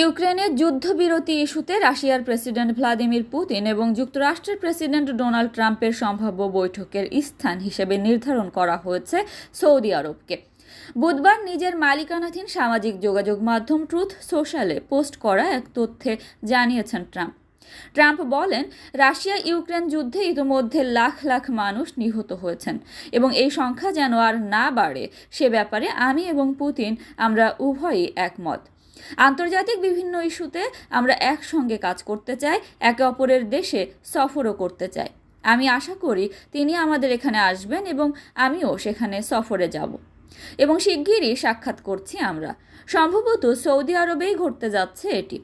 ইউক্রেনের যুদ্ধবিরতি ইস্যুতে রাশিয়ার প্রেসিডেন্ট ভ্লাদিমির পুতিন এবং যুক্তরাষ্ট্রের প্রেসিডেন্ট ডোনাল্ড ট্রাম্পের সম্ভাব্য বৈঠকের স্থান হিসেবে নির্ধারণ করা হয়েছে সৌদি আরবকে। বুধবার নিজের মালিকানাধীন সামাজিক যোগাযোগ মাধ্যম ট্রুথ সোশ্যালে পোস্ট করা এক তথ্যে জানিয়েছেন ট্রাম্প। ট্রাম্প বলেন, রাশিয়া ইউক্রেন যুদ্ধে ইতিমধ্যে লাখ লাখ মানুষ নিহত হয়েছেন এবং এই সংখ্যা যেন আর না বাড়ে, সে ব্যাপারে আমি এবং পুতিন আমরা উভয়ই একমত। আন্তর্জাতিক বিভিন্ন ইস্যুতে আমরা একসঙ্গে কাজ করতে চাই, একে অপরের দেশে সফরও করতে চাই। আমি আশা করি তিনি আমাদের এখানে আসবেন এবং আমিও সেখানে সফরে যাব। এবং শিগগিরই সাক্ষাৎ করছি আমরা। সম্ভবত সৌদি আরবেই ঘটতে যাচ্ছে এটি।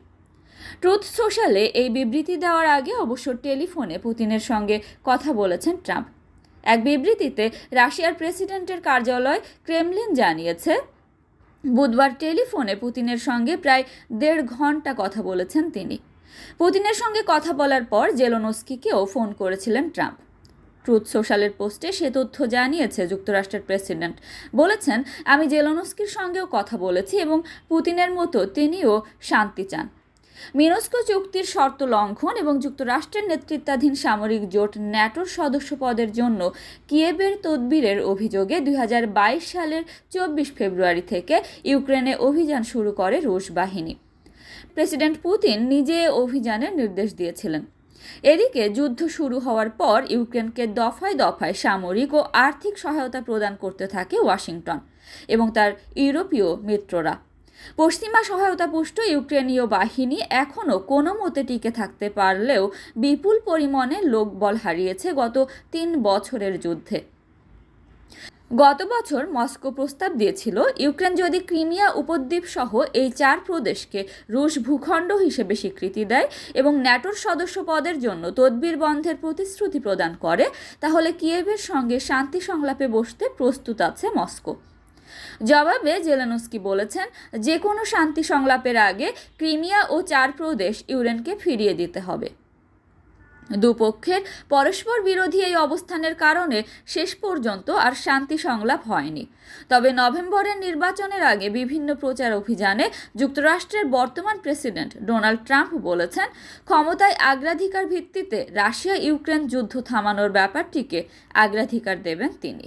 ট্রুথ সোশ্যালে এই বিবৃতি দেওয়ার আগে অবশ্য টেলিফোনে পুতিনের সঙ্গে কথা বলেছেন ট্রাম্প। এক বিবৃতিতে রাশিয়ার প্রেসিডেন্টের কার্যালয় ক্রেমলিন জানিয়েছে বুধবার টেলিফোনে পুতিনের সঙ্গে প্রায় দেড় ঘণ্টা কথা বলেছেন তিনি। পুতিনের সঙ্গে কথা বলার পর জেলোনস্কিকেও ফোন করেছিলেন ট্রাম্প। ট্রুথ সোশ্যালের পোস্টে সে তথ্য জানিয়েছে, যুক্তরাষ্ট্রের প্রেসিডেন্ট বলেছেন, আমি জেলোনস্কির সঙ্গেও কথা বলেছি এবং পুতিনের মতো তিনিও শান্তি চান। মিনস্কো চুক্তির শর্ত লঙ্ঘন এবং যুক্তরাষ্ট্রের নেতৃত্বাধীন সামরিক জোট ন্যাটোর সদস্য পদের জন্য কিয়েবের তদবিরের অভিযোগে দুই হাজার বাইশ সালের চব্বিশ ফেব্রুয়ারি থেকে ইউক্রেনে অভিযান শুরু করে রুশ বাহিনী। প্রেসিডেন্ট পুতিন নিজে অভিযানের নির্দেশ দিয়েছিলেন। এদিকে যুদ্ধ শুরু হওয়ার পর ইউক্রেনকে দফায় দফায় সামরিক ও আর্থিক সহায়তা প্রদান করতে থাকে ওয়াশিংটন এবং তার ইউরোপীয় মিত্ররা। পশ্চিমা সহায়তাপুষ্ট ইউক্রেনীয় বাহিনী এখনও কোনো মতে টিকে থাকতে পারলেও বিপুল পরিমাণে লোকবল হারিয়েছে গত তিন বছরের যুদ্ধে। গত বছর মস্কো প্রস্তাব দিয়েছিল, ইউক্রেন যদি ক্রিমিয়া উপদ্বীপ সহ এই চার প্রদেশকে রুশ ভূখণ্ড হিসেবে স্বীকৃতি দেয় এবং ন্যাটোর সদস্য পদের জন্য তদবির বন্ধের প্রতিশ্রুতি প্রদান করে, তাহলে কিয়েভের সঙ্গে শান্তি সংলাপে বসতে প্রস্তুত আছে মস্কো। জবাবে জেলেনস্কি বলেছেন যে কোনো শান্তি সংলাপের আগে ক্রিমিয়া ও চার প্রদেশ ইউরেনকে ফিরিয়ে দিতে হবে। দুপক্ষের পরস্পর বিরোধী এই অবস্থানের কারণে শেষ পর্যন্ত আর শান্তি সংলাপ হয়নি। তবে নভেম্বরের নির্বাচনের আগে বিভিন্ন প্রচার অভিযানে যুক্তরাষ্ট্রের বর্তমান প্রেসিডেন্ট ডোনাল্ড ট্রাম্প বলেছেন, ক্ষমতায় অগ্রাধিকার ভিত্তিতে রাশিয়া ইউক্রেন যুদ্ধ থামানোর ব্যাপারটিকে অগ্রাধিকার দেবেন তিনি।